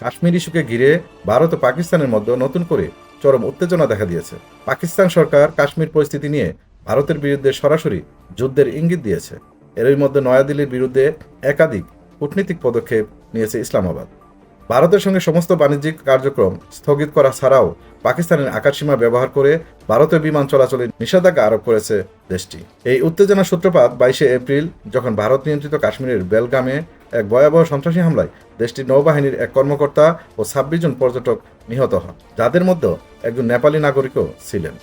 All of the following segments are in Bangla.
কাশ্মীর ইস্যুকে ঘিরে ভারত ও পাকিস্তানের মধ্যে নতুন করে চরম উত্তেজনা দেখা দিয়েছে। পাকিস্তান সরকার কাশ্মীর পরিস্থিতি নিয়ে ভারতের বিরুদ্ধে সরাসরি যুদ্ধের ইঙ্গিত দিয়েছে। এরই মধ্যে নয়াদিল্লির বিরুদ্ধে একাধিক কূটনীতিক পদক্ষেপ নিয়েছে ইসলামাবাদ। ভারতের সঙ্গে সমস্ত বাণিজ্যিক কার্যক্রম স্থগিত করা ছাড়াও পাকিস্তানের আকাশসীমা ব্যবহার করে ভারতীয় বিমান চলাচলে নিষেধাজ্ঞা আরোপ করেছে দেশটি। এই উত্তেজনার সূত্রপাত বাইশে এপ্রিল, যখন ভারত নিয়ন্ত্রিত কাশ্মীরের বেলগামে এক ভয়াবহ সন্ত্রাসী হামলায় দেশটির নৌবাহিনীর এক কর্মকর্তা ও ছাব্বিশ জন পর্যটক নিহত হন, যাদের মধ্যে একজন নেপালি নাগরিকও ছিলেন।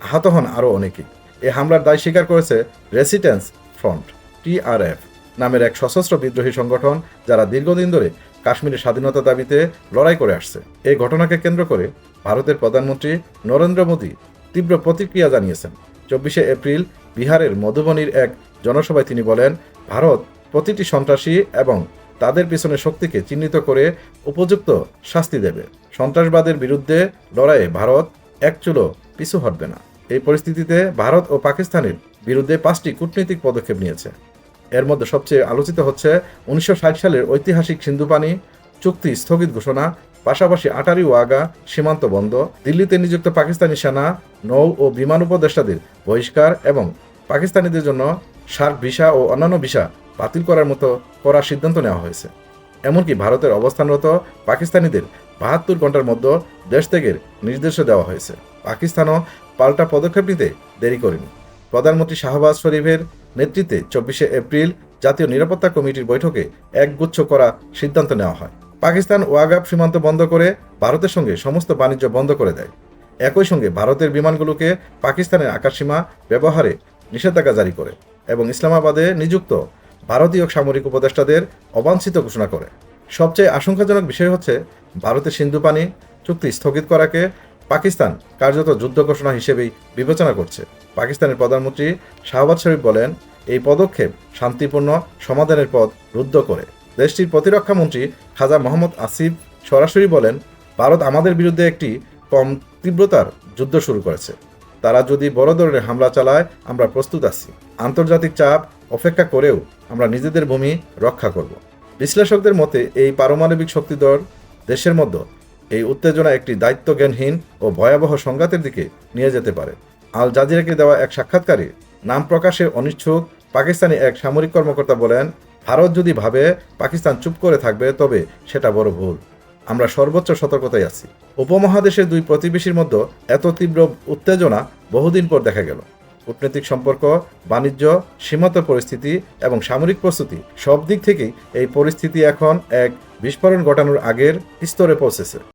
আহত হন আরও অনেকেই। এই হামলার দায় স্বীকার করেছে রেসিডেন্স ফ্রন্ট টিআরএফ নামের এক সশস্ত্র বিদ্রোহী সংগঠন যারা দীর্ঘদিন ধরে কাশ্মীরের স্বাধীনতা দাবিতে লড়াই করে আসছে। এই ঘটনাকে কেন্দ্র করে ভারতের প্রধানমন্ত্রী নরেন্দ্র মোদী তীব্র প্রতিক্রিয়া জানিয়েছেন। চব্বিশে এপ্রিল বিহারের মধুবনীর এক জনসভায় তিনি বলেন, ভারত প্রতিটি সন্ত্রাসী এবং তাদের পিছনে শক্তিকে চিহ্নিত করে উপযুক্ত শাস্তি দেবে। সন্ত্রাসবাদের বিরুদ্ধে লড়াইয়ে ভারত এক চুলো পিছু হটবে না। এই পরিস্থিতিতে ভারত ও পাকিস্তানের বিরুদ্ধে পাঁচটি কূটনৈতিক পদক্ষেপ নিয়েছে। এর মধ্যে সবচেয়ে আলোচিত হচ্ছে উনিশশো ষাট সালের ঐতিহাসিক সিন্ধুপানি চুক্তি স্থগিত ঘোষণা, পাশাপাশি আটারি ওয়াগা, সীমান্ত বন্ধ, দিল্লিতে নিযুক্ত পাকিস্তানি সেনা, নৌ ও বিমান উপদেষ্টাদের বহিষ্কার এবং পাকিস্তানিদের জন্য সার্ক ভিসা ও অন্যান্য ভিসা বাতিল করার মতো করার সিদ্ধান্ত নেওয়া হয়েছে। এমনকি ভারতের অবস্থানরত পাকিস্তানিদের বাহাত্তর ঘণ্টার মধ্যে দেশ থেকে নির্দেশও দেওয়া হয়েছে। পাকিস্তানও পাল্টা পদক্ষেপ নিতে দেরি করেনি। প্রধানমন্ত্রী শাহবাজ শরীফের নেতৃত্বে চব্বিশে এপ্রিল জাতীয় নিরাপত্তা কমিটির বৈঠকে একগুচ্ছ করা সিদ্ধান্ত নেওয়া হয়। পাকিস্তান ওয়াগাব সীমান্ত বন্ধ করে ভারতের সঙ্গে সমস্ত বাণিজ্য বন্ধ করে দেয়। একই সঙ্গে ভারতের বিমানগুলোকে পাকিস্তানের আকাশসীমা ব্যবহারে নিষেধাজ্ঞা জারি করে এবং ইসলামাবাদে নিযুক্ত ভারতীয় সামরিক উপদেষ্টাদের অবাঞ্ছিত ঘোষণা করে। সবচেয়ে আশঙ্কাজনক বিষয় হচ্ছে ভারতের সিন্ধু পানি চুক্তি স্থগিত করাকে পাকিস্তান কার্যত যুদ্ধ ঘোষণা হিসেবেই বিবেচনা করছে। পাকিস্তানের প্রধানমন্ত্রী শাহবাজ শরীফ বলেন, এই পদক্ষেপ শান্তিপূর্ণ সমাধানের পথ রুদ্ধ করে। দেশটির প্রতিরক্ষা মন্ত্রী খাজা মোহাম্মদ আসিফ সরাসরি বলেন, ভারত আমাদের বিরুদ্ধে একটি কম তীব্রতার যুদ্ধ শুরু করেছে। তারা যদি বড় ধরনের হামলা চালায়, আমরা প্রস্তুত আছি। আন্তর্জাতিক চাপ অপেক্ষা করেও আমরা নিজেদের ভূমি রক্ষা করব। বিশ্লেষকদের মতে, এই পারমাণবিক শক্তিধর দেশের মধ্যে এই উত্তেজনা একটি দায়িত্বজ্ঞানহীন ও ভয়াবহ সংঘাতের দিকে নিয়ে যেতে পারে। আল জাজিরাকে দেওয়া এক সাক্ষাৎকারে নাম প্রকাশে অনিচ্ছুক পাকিস্তানি এক সামরিক কর্মকর্তা বলেন, ভারত যদি ভাবে পাকিস্তান চুপ করে থাকবে, তবে সেটা বড় ভুল। আমরা সর্বোচ্চ সতর্কতায় আছি। উপমহাদেশের দুই প্রতিবেশীর মধ্যে এত তীব্র উত্তেজনা বহুদিন পর দেখা গেল। কূটনৈতিক সম্পর্ক, বাণিজ্য, সীমান্ত পরিস্থিতি এবং সামরিক প্রস্তুতি সব দিক থেকেই এই পরিস্থিতি এখন এক বিস্ফোরণ ঘটানোর আগের স্তরে পৌঁছেছে।